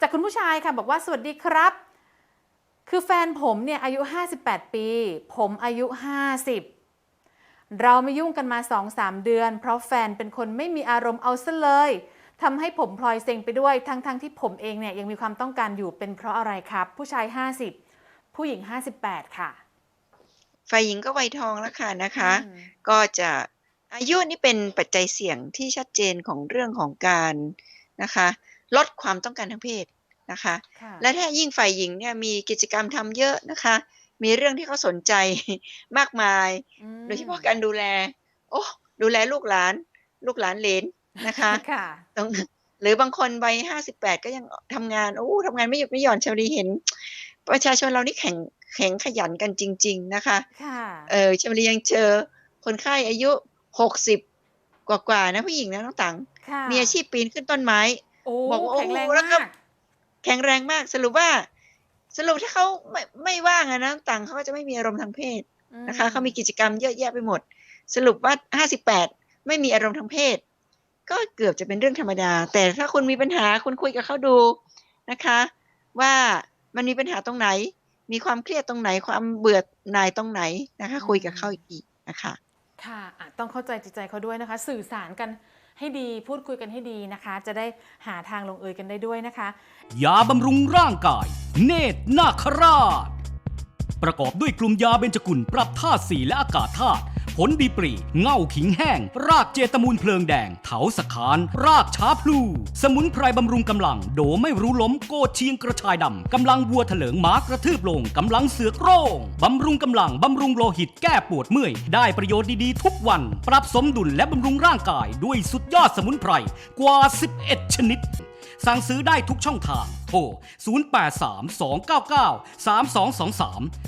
จากคุณผู้ชายค่ะบอกว่าสวัสดีครับ คือแฟนผมเนี่ยอายุ 58 ปี ผมอายุ 50 เราไม่ยุ่งกันมา 2-3 เดือน เพราะแฟนเป็นคนไม่มีอารมณ์เอาซะเลยทำให้ผมพลอยเซ็งไปด้วย ทั้งๆทที่ผมเองเนี่ยยังมีความต้องการอยู่เป็นเพราะอะไรครับ ผู้ชาย 50 ผู้หญิง 58 ค่ะฝ่ายหญิงก็วัยทองแล้วค่ะนะคะอืมก็จะอายุนี่เป็นปัจจัยเสี่ยงที่ชัดเจนของเรื่องของการนะคะ ลดความต้องการทางเพศนะคะค่ะและถ้ายิ่งฝ่ายหญิงเนี่ยมีกิจกรรมทำเยอะนะคะ มีเรื่องที่เขาสนใจมากมายอืมโดยเฉพาะการดูแล โอ้ดูแลลูกหลาน ลูกหลานเหลนนะคะค่ะต้องหรือบางคนวัยห้าสิบแปดก็ยังทำงานโอ้ทำงานไม่หยุดไม่หย่อนชาวลีเห็น ประชาชนเรานี่แข็งแข็งขยันกันจริง ๆนะคะค่ะเออชาวลียังเจอคนไข้อายุหกสิบกว่าๆนะผู้หญิงนะน้องตังค่ะมีอาชีพปีนขึ้นต้นไม้โอ้ บอกว่าโอ้แข็งแรงแล้วก็มากแข็งแรงมาก สรุปว่า สรุปถ้าเขาไม่ไม่ว่างอะนะตังเขาก็จะไม่มีอารมณ์ทางเพศนะคะเขามีกิจกรรมเยอะแยะไปหมด สรุปว่าห้าสิบแปดไม่มีอารมณ์ทางเพศ ก็เกือบจะเป็นเรื่องธรรมดา แต่ถ้าคุณมีปัญหาคุณคุยกับเขาดูนะคะ ว่ามันมีปัญหาตรงไหน มีความเครียดตรงไหนความเบื่อหน่ายตรงไหนนะคะ คุยกับเขาอีกทีนะคะค่ะอะต้องเข้าใจจิตใจเขาด้วยนะคะ สื่อสารกัน ให้ดีพูดคุยกันให้ดีนะคะ จะได้หาทางลงเอยกันได้ด้วยนะคะ ยาบำรุงร่างกาย เนตรนาคราช ประกอบด้วยกลุ่มยาเบญจกุลปรับธาตุสีและอากาศธาตุ ผลดีปรีเง่าขิงแห้ง รากเจตมูลเพลิงแดง เถาสคาน รากช้าพลู สมุนไพรบำรุงกำลัง โดไม่รู้ล้มโกเชียงกระชายดำกำลังวัวเถลิงหมากระทืบลงกำลังเสือโคร่งบำรุงกำลังบำรุงโลหิตแก้ปวดเมื่อย ได้ประโยชน์ดีๆ ทุกวัน ปรับสมดุลและบำรุงร่างกาย ด้วยสุดยอดสมุนไพรกว่า 11 ชนิด สั่งซื้อได้ทุกช่องทาง โทร 0832993223